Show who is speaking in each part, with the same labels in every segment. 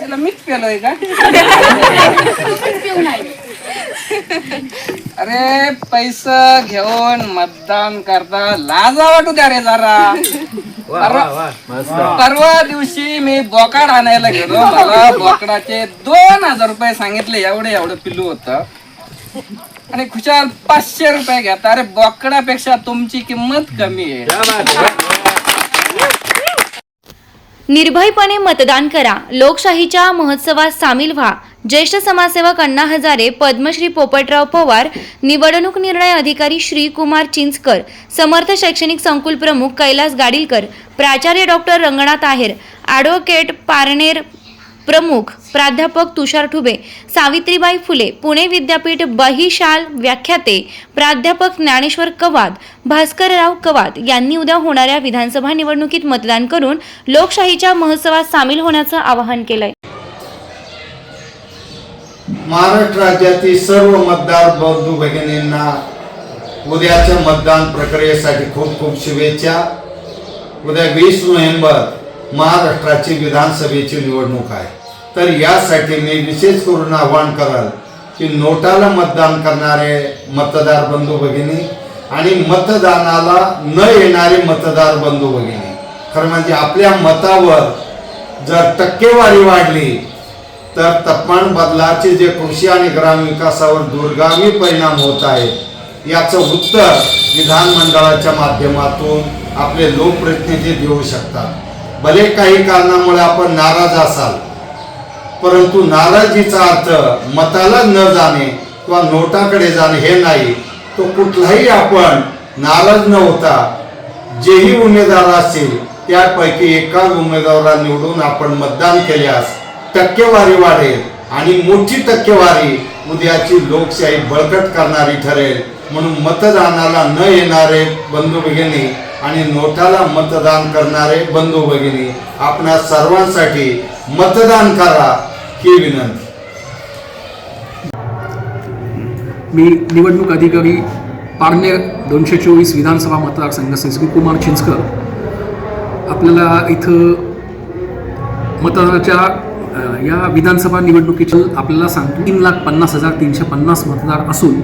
Speaker 1: त्याला मीच पेलोय का? अरे पैसा घेऊन मतदान करता लाजा वाटू द्या रे जरा. परवा परवा दिवशी मी बोकाड आणायला गेलो. मला बोकडाचे दोन हजार रुपये सांगितले एवढे एवढं पिल्लू होत. आणि खुशाल पाचशे रुपये घेता. अरे बोकडापेक्षा तुमची किंमत कमी आहे.
Speaker 2: निर्भयपणे मतदान करा. लोकशाहीच्या महोत्सवात सामील व्हा. ज्येष्ठ समाजसेवक अण्णा हजारे पद्मश्री पोपटराव पवार निवडणूक निर्णय अधिकारी श्रीकुमार चिंचकर समर्थ शैक्षणिक संकुल प्रमुख कैलास गाडीलकर प्राचार्य डॉक्टर रंगनाथ आहेर ॲडव्होकेट पारनेर प्रमुख प्राध्यापक तुषार ठुबे सावित्रीबाई फुले पुणे विद्यापीठ बहिशाल व्याख्याते प्राध्यापक ज्ञानेश्वर कवाद भास्करराव कवाद यांनी उद्या होणाऱ्या विधानसभा निवडणुकीत मतदान करून लोकशाहीच्या महोत्सवात सामील होण्याचं आवाहन केलंय.
Speaker 3: महाराष्ट्र राज्यातील सर्व मतदार बंधू भगिनींना उद्याच्या मतदान प्रक्रियेसाठी खूप खूप शुभेच्छा. उद्या वीस नोव्हेंबर महाराष्ट्राची विधानसभेची निवडणूक आहे. तर यासाठी मी विशेष करून आवाहन कराल की नोटाला मतदान करणारे मतदार बंधू भगिनी आणि मतदानाला न येणारे मतदार बंधू भगिनी. खरं म्हणजे आपल्या मतावर जर टक्केवारी वाढली तर तापमान बदलाचे जे कृषी आणि ग्रामविकासावर दूरगामी परिणाम होत आहेत याचं उत्तर विधानमंडळाच्या माध्यमातून आपले लोकप्रतिनिधी देऊ शकतात. भले काही कारणामुळे आपण नाराज असाल परंतु नाराजीचा अर्थ मताला न जाणे किंवा नोटाकडे जाणे हे नाही. तो कुठलाही आपण नाराज न होता जेही उमेदवार असतील त्यापैकी एका उमेदवाराला निवडून आपण मतदान केल्यास टक्केवारी वाढेल आणि मोठी टक्केवारी उद्याची लोकशाही बळकट करणारी ठरेल. म्हणून मतदानाला न येणारे बंधू भगिनी आणि नोटाला मतदान करणारे बंधू भगिनी आपणा सर्वांसाठी मतदान करा. ही विनंती
Speaker 4: मी निवडणूक अधिकारी पारनेर दोनशे चोवीस विधानसभा मतदारसंघ श्री कुमार चिंचकर. आपल्याला इथं मतदानाच्या या विधानसभा निवडणुकीचं आपल्याला सांगतो तीन लाख पन्नास हजार तीनशे पन्नास मतदार असून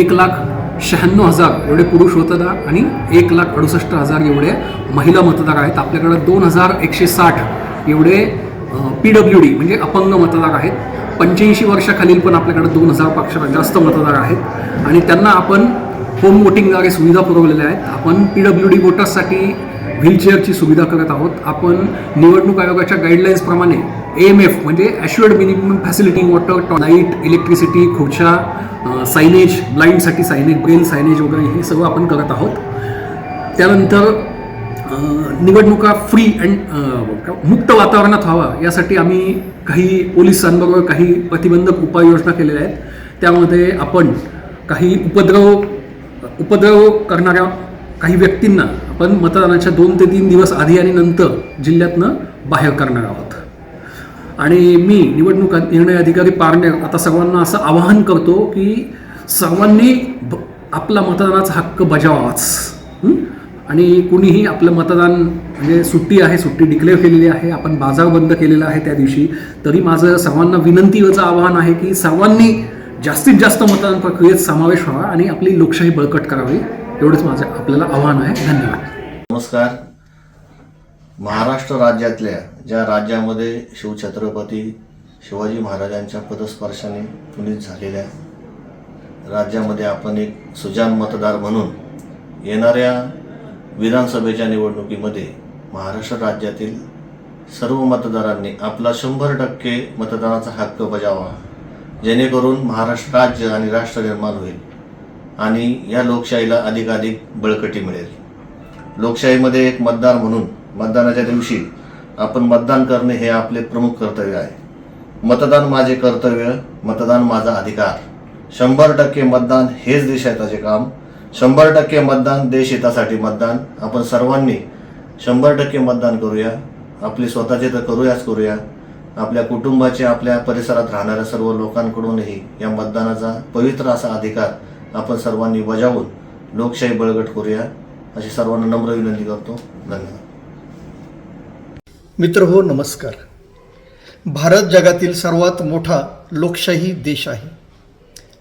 Speaker 4: एक लाख शहाण्णव हजार एवढे पुरुष मतदार आणि एक लाख अडुसष्ट हजार एवढे महिला मतदार आहेत. आपल्याकडं दोन हजार एकशे साठ एवढे पी डब्ल्यू डी म्हणजे अपंग मतदार आहेत. पंच्याऐंशी वर्षाखालील पण आपल्याकडे दोन हजारपेक्षा जास्त मतदार आहेत. आणि त्यांना आपण होम वोटिंगद्वारे सुविधा पुरवलेल्या आहेत. आपण पी डब्ल्यू डी वोटर्ससाठी व्हीलचेअरची सुविधा करत आहोत. आपण निवडणूक आयोगाच्या गाईडलाईन्सप्रमाणे ए एम एफ म्हणजे assured minimum facility water light electricity खुर्च्या सायनेज ब्लाइंडसाठी सायनेज ब्रेल सायनेज वगैरे हे सगळं आपण करत आहोत. त्यानंतर निवडणुका फ्री अँड मुक्त वातावरणात व्हावा यासाठी आम्ही काही पोलिसांबरोबर काही प्रतिबंधक उपाययोजना केलेल्या आहेत. त्यामध्ये आपण काही उपद्रव उपद्रव करणाऱ्या काही व्यक्तींना आपण मतदानाच्या दोन ते तीन दिवस आधी आणि नंतर जिल्ह्यातनं बाहेर करणार आहोत. आणि मी निवडणूक निर्णय अधिकारी पारणे आता सर्वांना असं आवाहन करतो की सर्वांनी आपला मतदानाचा हक्क बजावावाच. आणि कुणीही आपलं मतदान म्हणजे सुट्टी आहे सुट्टी डिक्लेअर केलेली आहे आपण बाजार बंद केलेला आहे त्या दिवशी तरी माझं सर्वांना विनंतीचं आवाहन आहे की सर्वांनी जास्तीत जास्त मतदान प्रक्रियेत समावेश व्हावा आणि आपली लोकशाही बळकट करावी. एवढंच माझं आपल्याला आव्हान आहे. धन्यवाद.
Speaker 5: नमस्कार. महाराष्ट्र राज्यातल्या ज्या राज्यामध्ये शिवछत्रपती शिवाजी महाराजांच्या पदस्पर्शाने पुनीत झालेल्या राज्यामध्ये आपण एक सुजान मतदार म्हणून येणाऱ्या विधानसभेच्या निवडणुकीमध्ये महाराष्ट्र राज्यातील सर्व मतदारांनी आपला शंभर टक्के मतदानाचा हक्क बजावा जेणेकरून महाराष्ट्र राज्य आणि राष्ट्र निर्माण होईल आणि या लोकशाहीला अधिकाधिक बळकटी मिळेल. लोकशाहीमध्ये एक मतदार म्हणून मतदानाच्या दिवशी आपण मतदान करणे हे आपले प्रमुख कर्तव्य आहे. मतदान माझे कर्तव्य मतदान माझा अधिकार. शंभर टक्के मतदान हेच देशाचे काम शंभर टक्के मतदान देश हितासाठी मतदान. आपण सर्वांनी शंभर टक्के मतदान करूया. आपले स्वतःचे तर करूयाच करूया. आपल्या कुटुंबाचे आपल्या परिसरात राहणाऱ्या सर्व लोकांकडूनही या मतदानाचा पवित्र असा अधिकार आपण सर्वांनी बजावून लोकशाही बळकट करूया. अशी सर्वांना नम्र विनंती करतो. धन्यवाद.
Speaker 6: मित्र हो नमस्कार. भारत जगातील सर्वात मोठा लोकशाही देश आहे.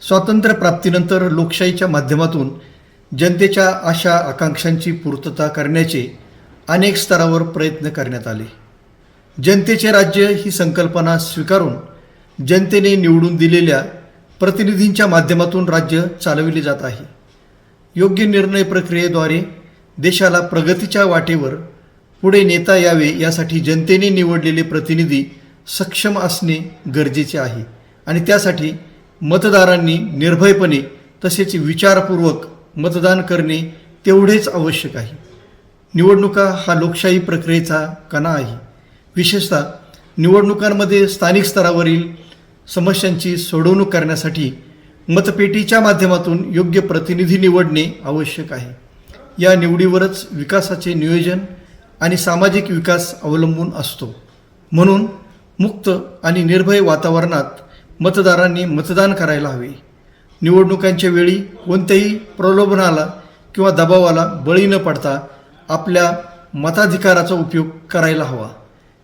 Speaker 6: स्वातंत्र्य प्राप्तीनंतर लोकशाहीच्या माध्यमातून जनतेच्या आशा आकांक्षांची पूर्तता करण्याचे अनेक स्तरावर प्रयत्न करण्यात आले. जनतेचे राज्य ही संकल्पना स्वीकारून जनतेने निवडून दिलेल्या प्रतिनिधींच्या माध्यमातून राज्य चालविले जात आहे. योग्य निर्णय प्रक्रियेद्वारे देशाला प्रगतीच्या वाटेवर पुढे नेता यावे यासाठी जनतेने निवडलेले प्रतिनिधी सक्षम असणे गरजेचे आहे आणि त्यासाठी मतदारांनी निर्भयपणे तसेच विचारपूर्वक मतदान करणे तेवढेच आवश्यक आहे. निवडणुका हा लोकशाही प्रक्रियेचा कणा आहे. विशेषतः निवडणुकांमध्ये स्थानिक स्तरावरील समस्यांची सोडवणूक करण्यासाठी मतपेटीच्या माध्यमातून योग्य प्रतिनिधी निवडणे आवश्यक आहे. या निवडीवरच विकासाचे नियोजन आणि सामाजिक विकास अवलंबून असतो. म्हणून मुक्त आणि निर्भय वातावरणात मतदारांनी मतदान करायला हवे. निवडणुकांच्या वेळी कोणत्याही प्रलोभनाला किंवा दबावाला बळी न पडता आपल्या मताधिकाराचा उपयोग करायला हवा.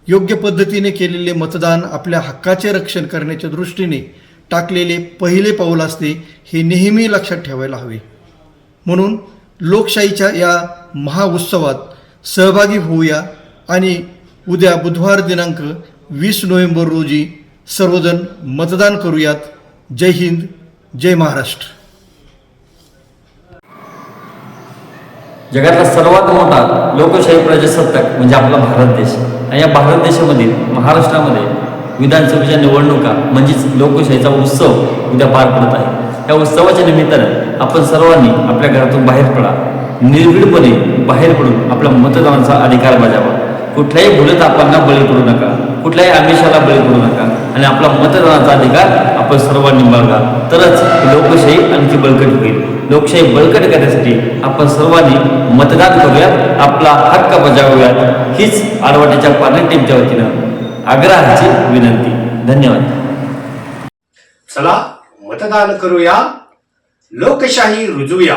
Speaker 6: योग्य पद्धतीने केलेले मतदान आपल्या हक्काचे रक्षण करण्याच्या दृष्टीने टाकलेले पहिले पाऊल असते हे नेहमी लक्षात ठेवायला हवे. म्हणून लोकशाहीच्या या महाउत्सवात सहभागी होऊया आणि उद्या बुधवार दिनांक वीस नोव्हेंबर रोजी सर्वजण मतदान करूयात. जय हिंद. जय महाराष्ट्र.
Speaker 7: जगातला सर्वात मोठा लोकशाही प्रजासत्ताक म्हणजे आपला भारत देश. आणि या भारत देशामधील महाराष्ट्रामध्ये विधानसभेच्या निवडणुका म्हणजेच लोकशाहीचा उत्सव उद्या पार पडत आहे. या उत्सवाच्या निमित्तानं आपण सर्वांनी आपल्या घरातून बाहेर पडा. निर्भीडपणे बाहेर पडून आपला मतदानाचा अधिकार बजावा. कुठल्याही आपण बळी पडू नका. कुठल्याही आमिषाला बळी पडू नका. आणि आपला मतदानाचा अधिकार आपण सर्वांनी बाळगा. तरच लोकशाही आणखी बळकट होईल. लोकशाही बळकट करण्यासाठी आपण सर्वांनी मतदान करूयात आपला हक्क बजावूयात हीच आडवाटीच्या पार्लमेंट टीमच्या वतीनं आग्रहाची विनंती. धन्यवाद.
Speaker 8: चला मतदान करूया. लोकशाही रुजूया.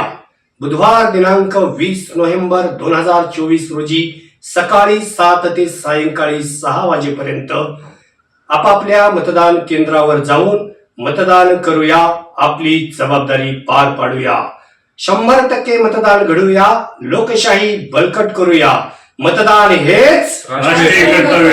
Speaker 8: बुधवार दिनांक वीस नोव्हेंबर दोन हजार चोवीस रोजी सकाळी सात ते सायंकाळी सहा वाजेपर्यंत आपापल्या मतदान केंद्रावर जाऊन मतदान करूया आपली जबाबदारी पार पाडूया. शंभर टक्के मतदान घडूया लोकशाही बळकट करूया. मतदान हेच राष्ट्रीय कर्तव्य